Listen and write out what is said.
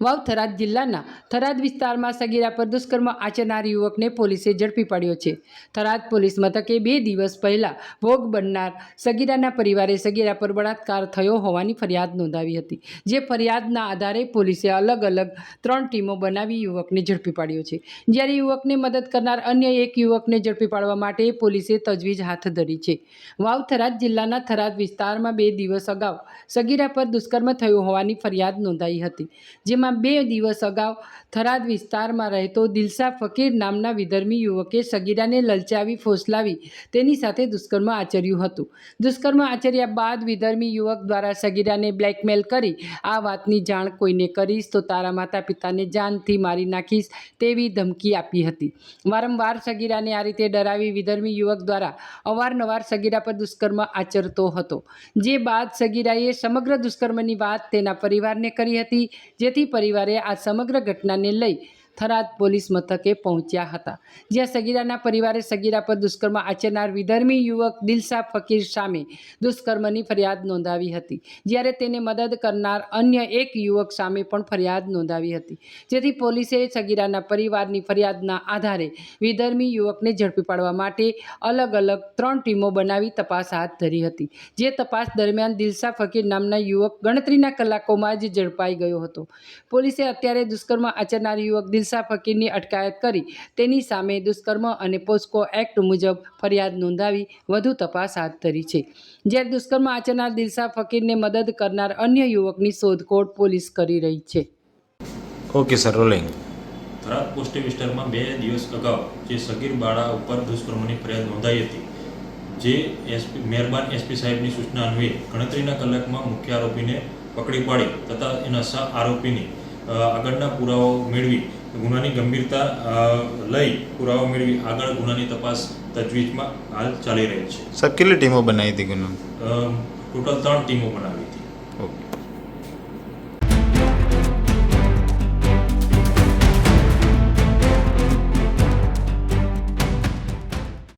વાવ થરાદ જિલ્લાના થરાદ વિસ્તારમાં સગીરા પર દુષ્કર્મ આચરનાર યુવકને પોલીસે ઝડપી પાડ્યો છે. થરાદ પોલીસ મથકે બે દિવસ પહેલા ભોગ બનનાર સગીરાના પરિવારે સગીરા પર બળાત્કાર થયો હોવાની ફરિયાદ નોંધાવી હતી, જે ફરિયાદના આધારે પોલીસે અલગ અલગ ત્રણ ટીમો બનાવી યુવકને ઝડપી પાડ્યો છે. જ્યારે યુવકને મદદ કરનાર અન્ય એક યુવકને ઝડપી પાડવા માટે પોલીસે તજવીજ હાથ ધરી છે. વાવ થરાદ જિલ્લાના થરાદ વિસ્તારમાં બે દિવસ અગાઉ સગીરા પર દુષ્કર્મ થયો હોવાની ફરિયાદ નોંધાઈ હતી, જેમાં બે દિવસ અગાઉ થરાદ વિસ્તારમાં રહેતો દિલસા ફકીર નામના વિધર્મી યુવકે સગીરાને લલચાવી, ફોસલાવી, તેની સાથે દુષ્કર્મ આચર્યું હતું. દુષ્કર્મ આચર્યા બાદ વિધર્મી યુવક દ્વારા સગીરાને બ્લેકમેલ કરી, આ વાતની જાણ કોઈને કરીશ તો તારા માતા પિતાને જાનથી મારી નાખીશ તેવી ધમકી આપી હતી. વારંવાર સગીરાને આ રીતે ડરાવી વિધર્મી યુવક દ્વારા અવારનવાર સગીરા પર દુષ્કર્મ આચરતો હતો. જે બાદ સગીરાએ સમગ્ર દુષ્કર્મની વાત તેના પરિવારને કરી હતી, જેથી પરિવારે આ સમગ્ર ઘટનાને લઈ થરાદ પોલીસ મથકે પહોંચ્યા હતા. જ્યાં સગીરાના પરિવારે સગીરા પર દુષ્કર્મ આચરનાર વિધર્મી યુવક દિલસા ફકીર સામે દુષ્કર્મની ફરિયાદ નોંધાવી હતી. જ્યારે તેને મદદ કરનાર અન્ય એક યુવક સામે પણ ફરિયાદ નોંધાવી હતી. જેથી પોલીસે સગીરાના પરિવારની ફરિયાદના આધારે વિધર્મી યુવકને ઝડપી પાડવા માટે અલગ અલગ ત્રણ ટીમો બનાવી તપાસ હાથ ધરી હતી. જે તપાસ દરમિયાન દિલસા ફકીર નામના યુવક ગણતરીના કલાકોમાં જ ઝડપાઈ ગયો હતો. પોલીસે અત્યારે દુષ્કર્મ આચરનાર યુવક દિલસા ફકીરની અટકાયત કરી. તેની સામે દુષ્કર્મ અને પોસ્કો એક્ટ મુજબ ફરિયાદ નોંધાવી વધુ તપાસ હાથ ધરી છે. જ્યારે દુષ્કર્મ આચરનાર દિલસા ફકીરને મદદ કરનાર અન્ય યુવકની શોધખોળ પોલીસ કરી રહી છે. Okay sir rolling. થરાદ પોસ્ટે વિસ્તારમાં બે દિવસ અગાઉ જે સગીર બાળા ઉપર દુષ્કર્મની ફરિયાદ નોંધાઈ હતી જે એસપી મહેરબાન એસપી સાહેબની સૂચના અન્વયે ગણતરીના કલાકમાં મુખ્ય આરોપીને પકડી પાડી તથા એના સહ આરોપીની આગળના પુરાવાઓ મેળવી ગુનાની ગંભીરતા લઈ પુરાવા મેળવી આગળ ગુનાની તપાસ તજવીજમાં હાલ ચાલી રહી છે. સર કેટલી ટીમો બનાવી હતી ગુનો? ટોટલ ત્રણ ટીમો બનાવી હતી. ઓકે.